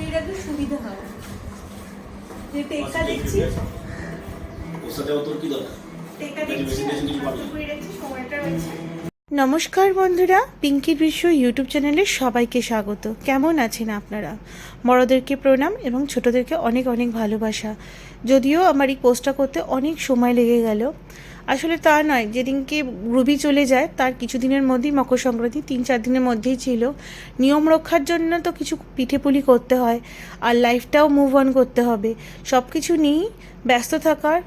পুরি রাখলে সুবিধা হয় যে টেক্কা দেখছি ওর সাথে অত কি দরকার? টেক্কা দেখছি আর মাছের পুরি রাখছি সময়টা রয়েছে। নমস্কার বন্ধুরা পিঙ্কির বিশ্ব ইউটিউব চ্যানেলে সবাইকে স্বাগত। কেমন আছেন আপনারা? বড়দেরকে প্রণাম এবং ছোটদেরকে অনেক অনেক ভালোবাসা। যদিও আমার এই পোস্টটা করতে অনেক সময় লেগে গেল আসলে তা নয় যেদিনকে রুবি চলে যায় তার কিছুদিনের মধ্যেই মকর সংক্রান্তি তিন চার দিনের মধ্যেই ছিল। নিয়ম রক্ষার জন্য তো কিছু পিঠেপুলি করতে হয় আর লাইফটাও মুভ অন করতে হবে। সব কিছু নিয়েই ব্যস্ত থাকার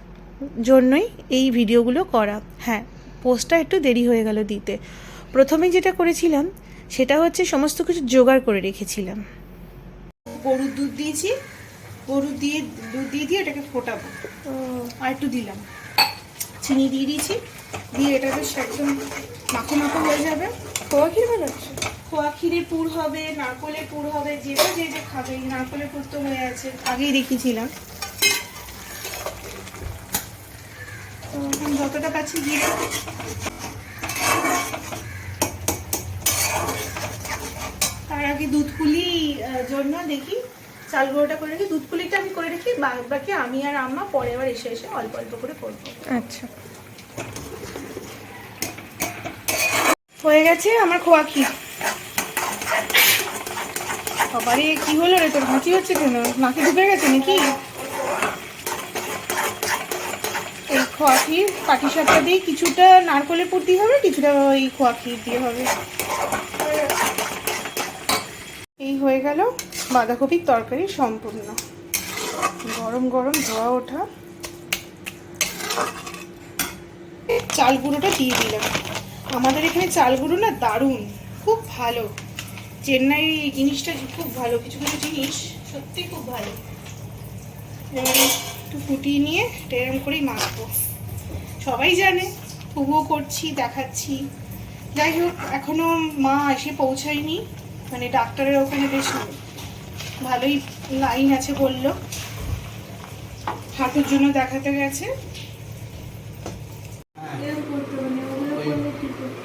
জন্যই এই ভিডিওগুলো করা। হ্যাঁ পোস্টটা একটু দেরি হয়ে গেল দিতে। প্রথমে যেটা করেছিলাম সেটা হচ্ছে সমস্ত কিছু জোগাড় করে রেখেছিলাম। গরুর দুধ দিয়েছি গরুর দিয়ে দুধ দিয়ে দিয়ে এটাকে ফোটাবো। আর একটু দিলাম। চিনি দিয়ে দিয়েছি। দিয়ে এটা বেশ একদম মাখো মাখো হয়ে যাবে। খোয়া ক্ষীর বানাচ্ছি খোয়া ক্ষীরের পুর হবে নারকলের পুর হবে যেটা যে যে খাবে নারকলের পুর তো হয়ে আছে। আগেই দেখিয়েছিলাম। তো এখন যতটা পাচ্ছি দেবো। তার আগে দুধ পুলি জন্য দেখি। চাল গুঁড়োটা করে রেখে দুধ পুলিটা আমি করে রেখি বাকি আমি আর আম্মা পরে আবার এসে এসে অল্প অল্প করে করব। আচ্ছা। হয়ে গেছে আমার খোয়া ক্ষীর বাবারে কি হলো রে তোর? হাঁচি হচ্ছে কেন? নাকে ডুবে গেছে নাকি? এই খোয়া ক্ষীর পাটি সাপটা দিয়ে কিছুটা নারকলের পুর দিয়ে হবে কিছুটা ওই খোয়া ক্ষীর দিয়ে হবে। এই হয়ে গেল বাঁধাকপির তরকারি সম্পূর্ণ। গরম গরম ধোয়া ওঠা। চাল গুঁড়োটা দিয়ে দিলাম। আমাদের এখানে চাল গুঁড়ো না দারুণ, খুব ভালো। চেন্নাই এই জিনিসটা খুব ভালো, কিছু কিছু জিনিস সত্যি খুব ভালো। একটু ফুটিয়ে নিয়ে এটা এরকম করেই মাখবো। সবাই জানে তবুও করছি, দেখাচ্ছি। যাই হোক, এখনও মা এসে পৌঁছায়নি। মানে ডাক্তারের ওখানে বেশ ভালোই লাইন আছে বলল। হাঁটুর জন্য দেখাতে গেছে এরকম করতে হবে না, ওগুলো করলে ঠিক হবে।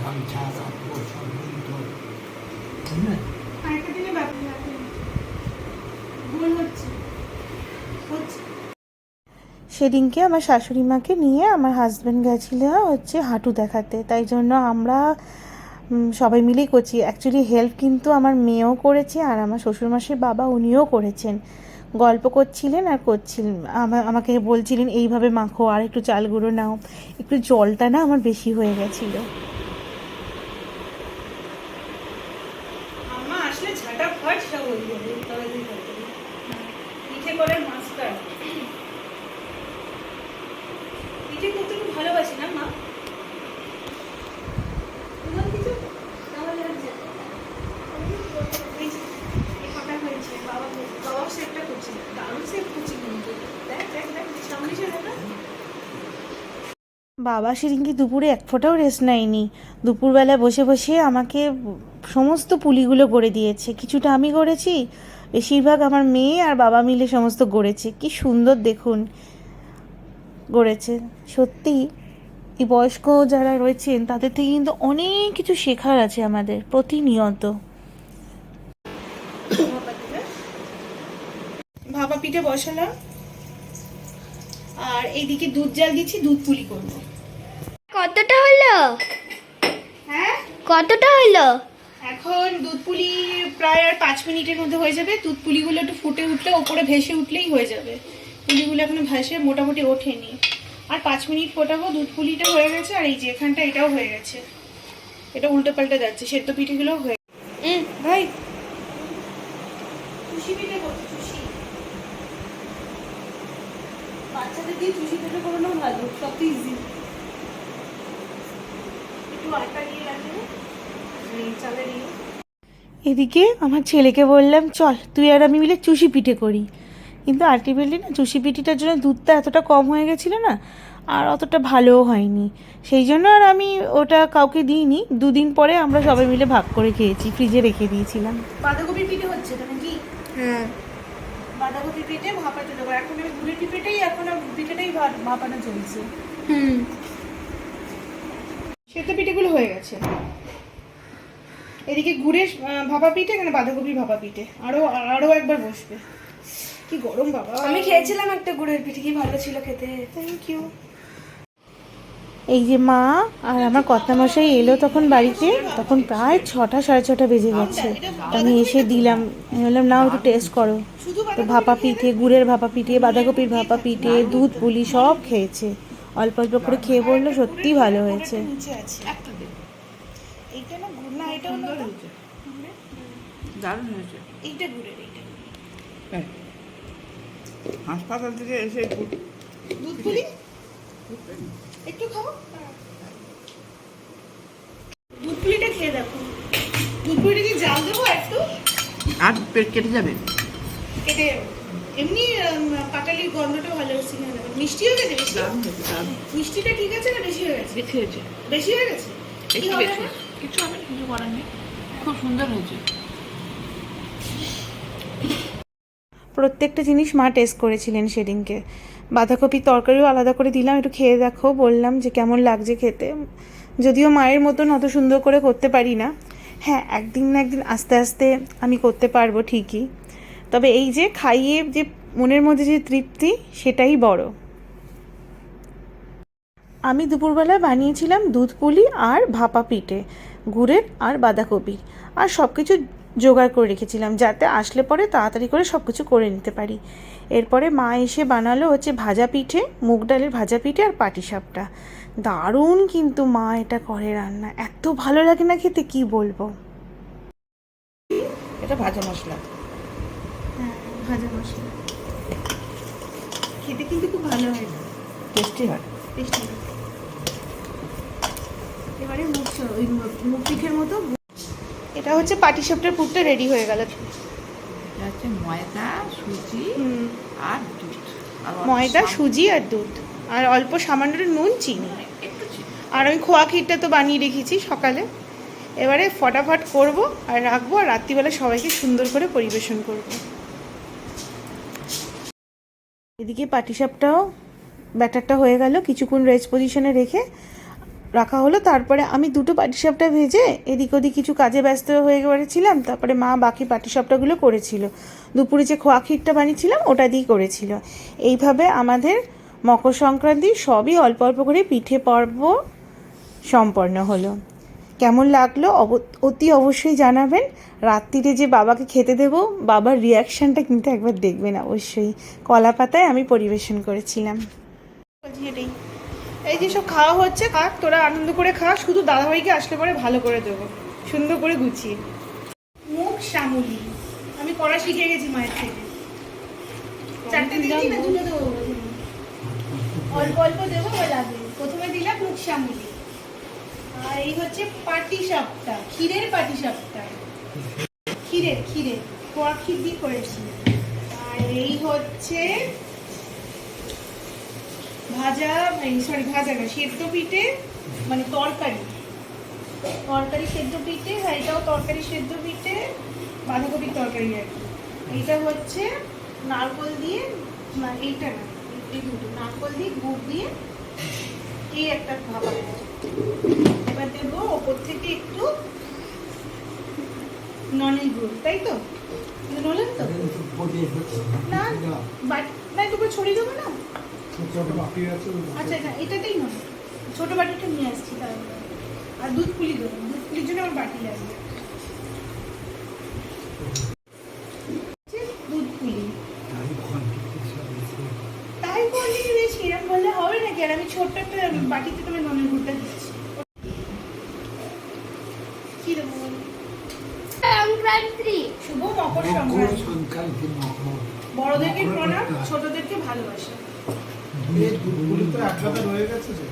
গামছা কাপড় সব আরেকটা দিলে ব্যাপার ব্যাপার নেই। ভুল হচ্ছে হচ্ছে সেদিনকে আমার শাশুড়ি মাকে নিয়ে আমার হাজব্যান্ড গেছিল হচ্ছে হাঁটু দেখাতে। তাই জন্য আমরা সবাই মিলেই করছি। অ্যাকচুয়ালি হেল্প কিন্তু আমার মেয়েও করেছে আর আমার শ্বশুরমশাই বাবা উনিও করেছেন। গল্প করছিলেন আর করছিলেন আমা- আমাকে বলছিলেন, এইভাবে মাখো আর একটু চাল গুঁড়ো নাও। একটু জলটা না আমার বেশি হয়ে গেছিল আম্মা আসলে ঝাঁটা ফাট সব ওই করে তাড়াতাড়ি তাড়াতাড়ি। পিঠে করার মাস্টার পিঠে করতে খুব ভালোবাসি না মা তোমার কিছু তাহলে আর যেতে না। এই যে, এই কটা হয়েছে বাবা বাবা সেটটা করছে দারুণ সেট করছে কিন্তু দেখ দেখ দেখ সামনে সে দেখা বাবা সেদিনকে দুপুরে এক ফোঁটাও রেস্ট নেয়নি। দুপুরবেলা বসে বসে আমাকে সমস্ত পুলিগুলো করে দিয়েছে। কিছুটা আমি করেছি বেশিরভাগ আমার মেয়ে আর বাবা মিলে সমস্ত গড়েছে। কি সুন্দর দেখুন, গড়েছে। সত্যি, এই বয়স্ক যারা রয়েছেন, তাদের থেকে কিন্তু অনেক কিছু শেখার আছে আমাদের, প্রতিনিয়ত। ভাপা পিঠে বসালাম। আর এইদিকে দুধ জাল দিচ্ছি, দুধ পুলি করব। কতটা হলো? হ্যাঁ? কতটা হলো? এখন দুধ পুলি প্রায় আর পাঁচ মিনিটের মধ্যে হয়ে যাবে। দুধ পুলিগুলো একটু ফুটে উঠলে ওপরে ভেসে উঠলেই হয়ে যাবে। পুলিগুলো এখনও ভেসে মোটামুটি ওঠেনি। আর পাঁচ মিনিট ফোটাবো দুধ পুলিটা হয়ে গেছে আর এই যে এখানটা এটাও হয়ে গেছে। এটা উল্টে পাল্টে যাচ্ছে সেদ্ধ পিঠেগুলো হয়ে ভাই চুষি পিঠে চুষি বাচ্চাদের দিয়ে চুষি পিঠে করানো ভালো সব ইজি একটু আটা দিয়ে রাখবে এই চালের ইয়ে এদিকে আমার ছেলেকে বললাম চল তুই আর আমি মিলে চুষি পিঠে করি। কিন্তু আলটিমেটলি না চুষি পিঠিটার জন্য দুধটা এতটা কম হয়ে গেছিল না আর অতটা ভালোও হয়নি। সেই জন্য আর আমি ওটা কাউকে দিইনি। দুদিন পরে আমরা সবাই মিলে ভাগ করে খেয়েছি ফ্রিজে রেখে দিয়েছিলাম। বাঁধাকপির পিঠে হচ্ছে তো নাকি? হ্যাঁ। বাঁধাকপির পিঠে ভাপাতে দেবো এখন আমি গুড়ের পিঠেটাই এখন পিঠেটাই ভাপানো চলছে। হুম। সেদ্ধ পিঠেগুলো হয়ে গেছে। এদিকে গুড়ের ভাপা পিঠে এখানে বাঁধাকপির ভাপা পিঠে। আরও আরও একবার বসবে। কি গরম বাবা। আমি খেয়েছিলাম একটা গুড়ের পিঠে কি ভালো ছিল খেতে। থ্যাংক ইউ এই যে মা আর আমার কর্তামশাই এলো তখন বাড়িতে তখন প্রায় ছটা সাড়ে ছটা বেজে গেছে। আমি এসে দিলাম। আমি বললাম নাও একটু টেস্ট করো। তো ভাপা পিঠে গুড়ের ভাপা পিঠে বাঁধাকপির ভাপা পিঠে দুধ পুলি সব খেয়েছে। অল্প অল্প করে খেয়ে বলল সত্যি ভালো হয়েছে। এইটা না না এটা দারুণ হয়েছে। এইটা গুড়ের এইটা হাসপাতাল থেকে এসে একটু- দুধ পুলি একটু খাব? দুধ পুলিটা খেয়ে দেখো। দুধ পুলিটা কি জাল দেবো একটু? আর পেট কেটে যাবে। কেটে এমনি পাটালির গন্ধটা ভালো হচ্ছে না মিষ্টি হয়ে গেছে বেশি। মিষ্টিটা ঠিক আছে না বেশি হয়ে গেছে? বেশি হয়েছে। বেশি হয়ে গেছে? একটু বেশি। কিছু হবে কিছু করার নেই। খুব সুন্দর হয়েছে। প্রত্যেকটা জিনিস মা টেস্ট করেছিলেন সেদিনকে। বাঁধাকপির তরকারিও আলাদা করে দিলাম একটু খেয়ে দেখো বললাম যে কেমন লাগছে খেতে। যদিও মায়ের মতন অত সুন্দর করে করতে পারি না। হ্যাঁ একদিন না একদিন আস্তে আস্তে আমি করতে পারব ঠিকই। তবে এই যে খাইয়ে যে মনের মধ্যে যে তৃপ্তি, সেটাই বড়। আমি দুপুরবেলা বানিয়েছিলাম দুধ পুলি আর ভাপা পিঠে, গুড়ের আর বাঁধাকপির আর সব কিছু জোগাড় করে রেখেছিলাম যাতে আসলে পরে তাড়াতাড়ি করে সব কিছু করে নিতে পারি। এরপরে মা এসে বানালো হচ্ছে ভাজা পিঠে, মুগ ডালের ভাজা পিঠে আর পাটিসাপটা দারুণ কিন্তু মা এটা করে রান্না, এত ভালো লাগে না খেতে, কি বলব? এটা ভাজা মশলা। হ্যাঁ ভাজা মশলা। খেতে কিন্তু খুব ভালো হয় টেস্টি হয়। টেস্টি এবারে মুখ ওই মুখ পিঠের মতো এটা হচ্ছে পাটিসাপটার পুরটা রেডি হয়ে গেল। এটা হচ্ছে ময়দা সুজি আর দুধ। আর অল্প ময়দা সুজি আর দুধ। আর অল্প সামান্য নুন চিনি। আর আমি খোয়া ক্ষীরটা তো বানিয়ে রেখেছি সকালে। এবারে ফটাফট করব আর রাখব আর রাত্রিবেলা সবাইকে সুন্দর করে পরিবেশন করব। এদিকে পাটিসাপটাও ব্যাটারটা হয়ে গেল, কিছুক্ষণ রেস্ট পজিশনে রেখে রাখা হলো। তারপরে আমি দুটো পাটিসাপটা ভেজে এদিক ওদিক কিছু কাজে ব্যস্ত হয়ে পড়েছিলাম তারপরে মা বাকি পাটিসাপটাগুলো করেছিল। দুপুরে যে খোয়া ক্ষীরটা বানিয়েছিলাম, ওটা দিয়েই করেছিল। এইভাবে আমাদের মকর সংক্রান্তি সবই অল্প অল্প করে পিঠে পর্ব সম্পন্ন হলো। কেমন লাগল অতি অবশ্যই জানাবেন। রাত্রিরে যে বাবাকে খেতে দেব, বাবার রিয়াকশানটা কিন্তু একবার দেখবেন অবশ্যই। কলা পাতায় আমি পরিবেশন করেছিলাম। এই যে সব খাওয়া হচ্ছে খাক তোরা আনন্দ করে খা, শুধু দাদাভাইকে আসলে পরে ভালো করে দেবো। সুন্দর করে গুছিয়ে। মুখ শ্যামলি আমি পড়া শিখে গেছি মায়ের থেকে। চারটে অল্প অল্প দেবো প্রথমে দিলাম মুখ শ্যামলি আর এই হচ্ছে পাটি সাপটা ক্ষীরের পাটি সাপটা ক্ষীরের ক্ষীরের কোয়া ক্ষীর দিয়ে করেছি। আর এই হচ্ছে ভাজা সরি ভাজা না, সেদ্ধ পিঠে মানে তরকারি। তরকারি সেদ্ধ পিঠে আর এটাও তরকারি সেদ্ধ পিঠে, বাঁধাকপির তরকারি আর কি। এইটা হচ্ছে নারকল দিয়ে এইটা না, এই দুটো, নারকল দিয়ে, গুড় দিয়ে, এই একটা ভাবা এবার দেবো ওপর থেকে একটু ননের গুড়, তাই তো? নলেন তো? না? বাট, না তোকে ছড়িয়ে দেবো না? আচ্ছা আচ্ছা এটাতেই নয় ছোট বাটিটা নিয়ে আসছি তাহলে। আর দুধ পুলি দেবো দুধ পুলির জন্য আমার বাটি লাগবে হচ্ছে দুধ পুলি তাই বলি বেশি এরকম বললে হবে নাকি আর আমি ছোট্ট একটা বাটিতে তোমার ননের গুড়টা দিচ্ছি কি দেবো সংক্রান্তি। শুভ মকর সংক্রান্তি। সংক্রান্তি বড়দেরকে প্রণাম ছোটদেরকে ভালোবাসা। রয়ে গেছে যে।